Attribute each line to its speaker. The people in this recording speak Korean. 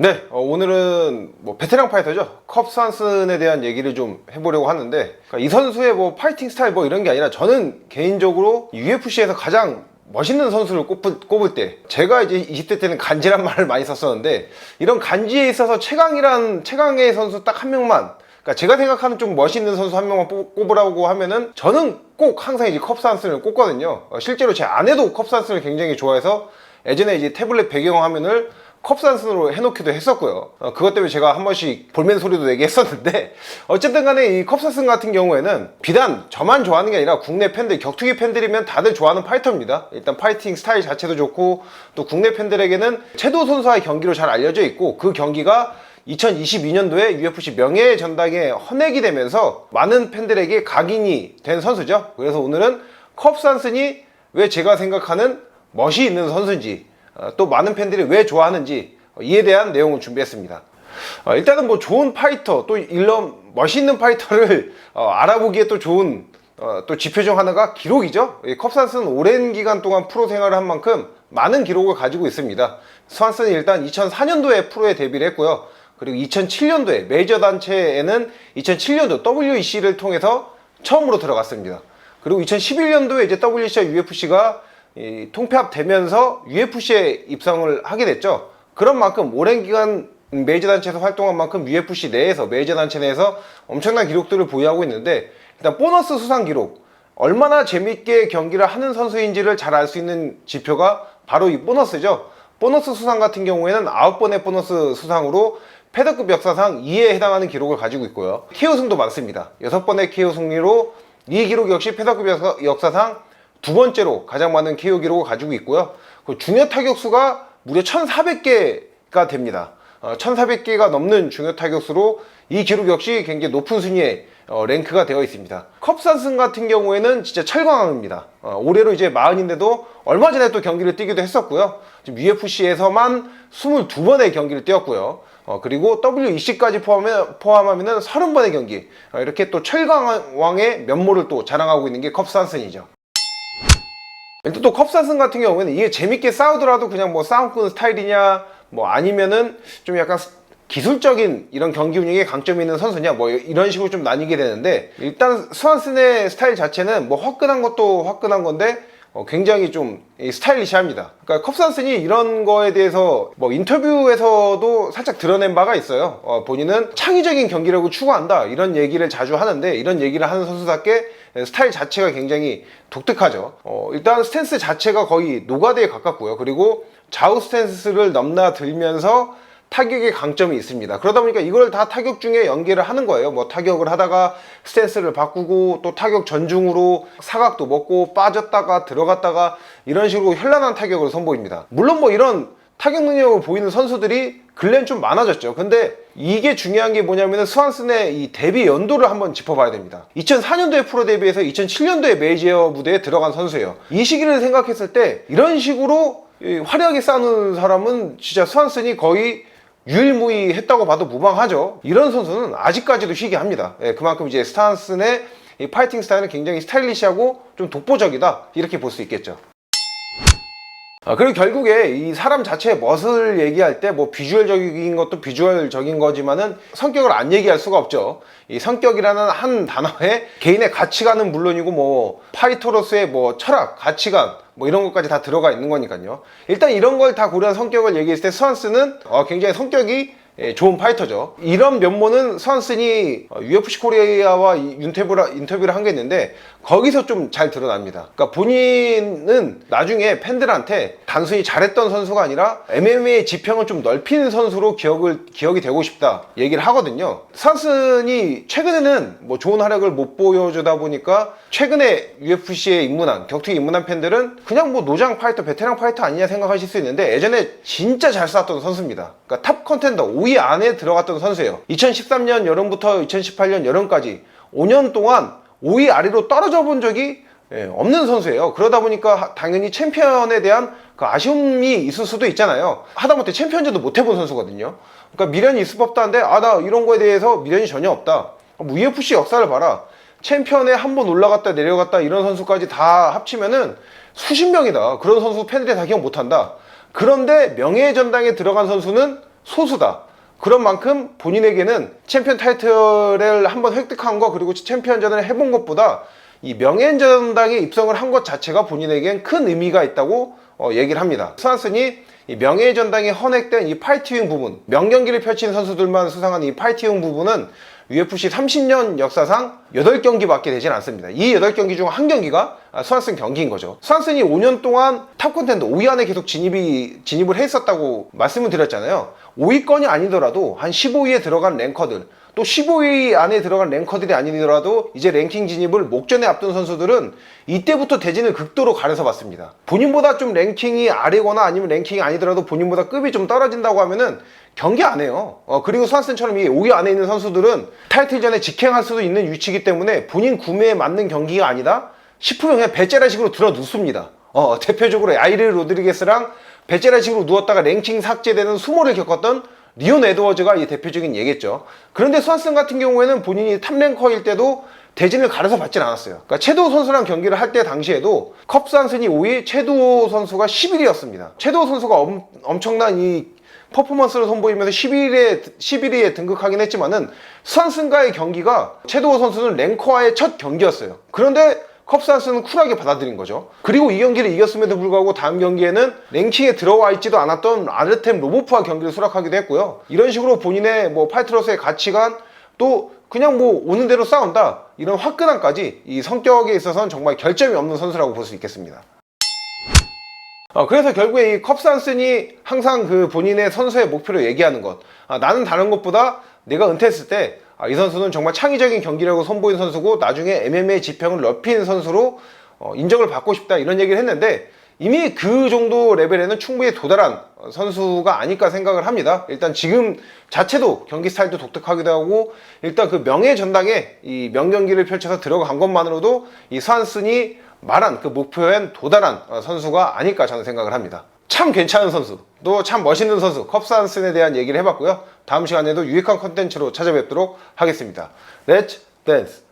Speaker 1: 네, 어, 오늘은 뭐 베테랑 파이터죠. 컵스 한슨에 대한 얘기를 좀 해보려고 하는데 그러니까 이 선수의 뭐 파이팅 스타일 뭐 이런 게 아니라 저는 개인적으로 UFC에서 가장 멋있는 선수를 꼽을, 꼽을 때 제가 이제 20대 때는 간지란 말을 많이 썼었는데 이런 간지에 있어서 최강이란 최강의 선수 딱 한 명만 그러니까 제가 생각하는 좀 멋있는 선수 한 명만 뽑- 꼽으라고 하면은 저는 꼭 항상 이제 컵스 한슨을 꼽거든요. 어, 실제로 제 아내도 컵스 한슨을 굉장히 좋아해서 예전에 이제 태블릿 배경 화면을 컵산슨으로 해놓기도 했었고요. 어, 그것 때문에 제가 한 번씩 볼멘 소리도 내게 했었는데 어쨌든 간에 이 컵산슨 같은 경우에는 비단 저만 좋아하는 게 아니라 국내 팬들, 격투기 팬들이면 다들 좋아하는 파이터입니다. 일단 파이팅 스타일 자체도 좋고 또 국내 팬들에게는 채도 선수와의 경기로 잘 알려져 있고 그 경기가 2022년도에 UFC 명예 전당에 헌액이 되면서 많은 팬들에게 각인이 된 선수죠. 그래서 오늘은 컵산슨이 왜 제가 생각하는 멋이 있는 선수인지 어, 또 많은 팬들이 왜 좋아하는지 어, 이에 대한 내용을 준비했습니다. 어, 일단은 뭐 좋은 파이터 또 이런 멋있는 파이터를 어, 알아보기에 또 좋은 어, 또 지표 중 하나가 기록이죠. 이 컵산스는 오랜 기간 동안 프로 생활을 한 만큼 많은 기록을 가지고 있습니다. 스완슨은 일단 2004년도에 프로에 데뷔를 했고요. 그리고 2007년도에 메이저 단체에는 2007년도 WEC를 통해서 처음으로 들어갔습니다. 그리고 2011년도에 이제 WEC와 UFC가 통폐합되면서 UFC에 입성을 하게 됐죠. 그런 만큼 오랜 기간 메이저 단체에서 활동한 만큼 UFC 내에서 메이저 단체 내에서 엄청난 기록들을 보유하고 있는데 일단 보너스 수상 기록 얼마나 재밌게 경기를 하는 선수인지를 잘 알 수 있는 지표가 바로 이 보너스죠. 보너스 수상 같은 경우에는 9번의 보너스 수상으로 패더급 역사상 2에 해당하는 기록을 가지고 있고요. KO 승도 많습니다. 6번의 KO 승리로 이 기록 역시 패더급 역사- 역사상 두 번째로 가장 많은 KO 기록을 가지고 있고요. 그 중요 타격수가 무려 1,400개가 됩니다. 1,400개가 넘는 중요 타격수로 이 기록 역시 굉장히 높은 순위에 어, 랭크가 되어 있습니다. 컵산슨 같은 경우에는 진짜 철광입니다. 어, 올해로 이제 마흔인데도 얼마 전에 또 경기를 뛰기도 했었고요. 지금 UFC에서만 22번의 경기를 뛰었고요. 어, 그리고 WEC까지 포함하면, 포함하면 30번의 경기. 어, 이렇게 또 철강왕의 면모를 또 자랑하고 있는 게 컵산슨이죠. 일단 또 컵사슨 같은 경우에는 이게 재밌게 싸우더라도 그냥 뭐 싸움 끄는 스타일이냐 뭐 아니면은 좀 약간 스- 기술적인 이런 경기 운영에 강점이 있는 선수냐 뭐 이런 식으로 좀 나뉘게 되는데 일단 스완슨의 스타일 자체는 뭐 화끈한 것도 화끈한 건데 어, 굉장히 좀이 스타일리시합니다. 그러니까 컵산슨이 이런 거에 대해서 뭐 인터뷰에서도 살짝 드러낸 바가 있어요. 어, 본인은 창의적인 경기력을 추구한다 이런 얘기를 자주 하는데 이런 얘기를 하는 선수답게 스타일 자체가 굉장히 독특하죠. 어, 일단 스탠스 자체가 거의 노가드에 가깝고요. 그리고 좌우 스탠스를 넘나들면서 타격의 강점이 있습니다. 그러다 보니까 이걸 다 타격 중에 연계를 하는 거예요. 뭐 타격을 하다가 스탠스를 바꾸고 또 타격 전중으로 사각도 먹고 빠졌다가 들어갔다가 이런 식으로 현란한 타격을 선보입니다. 물론 뭐 이런 타격 능력을 보이는 선수들이 근래는 좀 많아졌죠. 근데 이게 중요한 게 뭐냐면은 스완슨의 이 데뷔 연도를 한번 짚어봐야 됩니다. 2004년도에 프로 데뷔해서 2007년도에 메이저 무대에 들어간 선수예요. 이 시기를 생각했을 때 이런 식으로 이 화려하게 싸우는 사람은 진짜 스완슨이 거의 유일무이 했다고 봐도 무방하죠. 이런 선수는 아직까지도 희귀 합니다. 예, 그만큼 이제 스탄슨의 이 파이팅 스타일은 굉장히 스타일리시하고 좀 독보적이다 이렇게 볼 수 있겠죠. 아, 그리고 결국에 이 사람 자체의 멋을 얘기할 때 뭐 비주얼적인 것도 비주얼적인 거지만은 성격을 안 얘기할 수가 없죠. 이 성격이라는 한 단어에 개인의 가치관은 물론이고 뭐 파이터로서의 뭐 철학, 가치관 뭐 이런 것까지 다 들어가 있는 거니까요. 일단 이런 걸 다 고려한 성격을 얘기했을 때 스완스는 어, 굉장히 성격이 예, 좋은 파이터죠. 이런 면모는 어, UFC 코리아와 이 인터뷰를, 한 게 있는데 거기서 좀 잘 드러납니다. 그러니까 본인은 나중에 팬들한테 단순히 잘했던 선수가 아니라 MMA 지평을 좀 넓힌 선수로 기억을 기억이 되고 싶다 얘기를 하거든요. 스완슨이 최근에는 뭐 좋은 활약을 못 보여주다 보니까 최근에 UFC에 입문한 격투기 입문한 팬들은 그냥 뭐 노장 파이터, 베테랑 파이터 아니냐 생각하실 수 있는데 예전에 진짜 잘 쐈던 선수입니다. 그러니까 탑 컨텐더 5위 안에 들어갔던 선수예요. 2013년 여름부터 2018년 여름까지 5년 동안 5위 아래로 떨어져 본 적이 예, 없는 선수예요. 그러다 보니까 하- 당연히 챔피언에 대한 그 아쉬움이 있을 수도 있잖아요. 하다못해 챔피언전도 못 해본 선수거든요. 그러니까 미련이 있을 법도 한데 아 나 이런 거에 대해서 미련이 전혀 없다. 뭐 UFC 역사를 봐라. 챔피언에 한 번 올라갔다 내려갔다 이런 선수까지 다 합치면은 수십 명이다. 그런 선수 팬들이 다 기억 못한다. 그런데 명예의 전당에 들어간 선수는 소수다. 그런 만큼 본인에게는 챔피언 타이틀을 한번 획득한 거 그리고 챔피언전을 해본 것보다 이 명예전당에 입성을 한 것 자체가 본인에겐 큰 의미가 있다고 어, 얘기를 합니다. 스완슨이 이 명예전당에 헌액된 이 파이팅용 부분, 명경기를 펼친 선수들만 수상한 이 파이팅용 부분은 UFC 30년 역사상 8경기밖에 되진 않습니다. 이 8경기 중 한 경기가 아, 스완슨 경기인 거죠. 스완슨이 5년 동안 탑 콘텐더 5위 안에 계속 진입이, 진입을 했었다고 말씀을 드렸잖아요. 5위권이 아니더라도 한 15위에 들어간 랭커들, 또 15위 안에 들어간 랭커들이 아니더라도 이제 랭킹 진입을 목전에 앞둔 선수들은 이때부터 대진을 극도로 가려서 봤습니다. 본인보다 좀 랭킹이 아래거나 아니면 랭킹이 아니더라도 본인보다 급이 좀 떨어진다고 하면은 경기 안 해요. 어, 그리고 스완슨처럼 이 5위 안에 있는 선수들은 타이틀전에 직행할 수도 있는 위치이기 때문에 본인 구매에 맞는 경기가 아니다? 싶으면 그냥 배째라식으로 들어 눕습니다. 어, 대표적으로 아이르 로드리게스랑 배째라식으로 누웠다가 랭킹 삭제되는 수모를 겪었던 리온 에드워즈가 이 대표적인 예겠죠. 그런데 스완슨 같은 경우에는 본인이 탑랭커일 때도 대진을 가려서 받진 않았어요. 그러니까 최도호 선수랑 경기를 할 때 당시에도 컵 스완슨이 5위, 최도호 선수가 11위였습니다. 최도호 선수가 엄, 엄청난 이 퍼포먼스를 선보이면서 11위에, 11위에 등극하긴 했지만은 스완슨과의 경기가 최도호 선수는 랭커와의 첫 경기였어요. 그런데 컵스한스는 쿨하게 받아들인 거죠. 그리고 이 경기를 이겼음에도 불구하고 다음 경기에는 랭킹에 들어와 있지도 않았던 아르템 로보프와 경기를 수락하기도 했고요. 이런 식으로 본인의 뭐 파이트로스의 가치관 또 그냥 뭐 오는 대로 싸운다 이런 화끈함까지 이 성격에 있어서는 정말 결점이 없는 선수라고 볼 수 있겠습니다. 어, 그래서 결국에 이 컵산슨이 항상 그 본인의 선수의 목표를 얘기하는 것. 아, 나는 다른 것보다 내가 은퇴했을 때, 아, 이 선수는 정말 창의적인 경기력을 선보인 선수고, 나중에 MMA 지평을 넓힌 선수로 어, 인정을 받고 싶다, 이런 얘기를 했는데, 이미 그 정도 레벨에는 충분히 도달한 어, 선수가 아닐까 생각을 합니다. 일단 지금 자체도 경기 스타일도 독특하기도 하고, 일단 그 명예 전당에 이 명경기를 펼쳐서 들어간 것만으로도 이 스완슨이 말한 그 목표엔 도달한 어, 선수가 아닐까 저는 생각을 합니다. 참 괜찮은 선수, 또 참 멋있는 선수, 컵스한슨에 대한 얘기를 해봤고요. 다음 시간에도 유익한 컨텐츠로 찾아뵙도록 하겠습니다. 렛츠 댄스!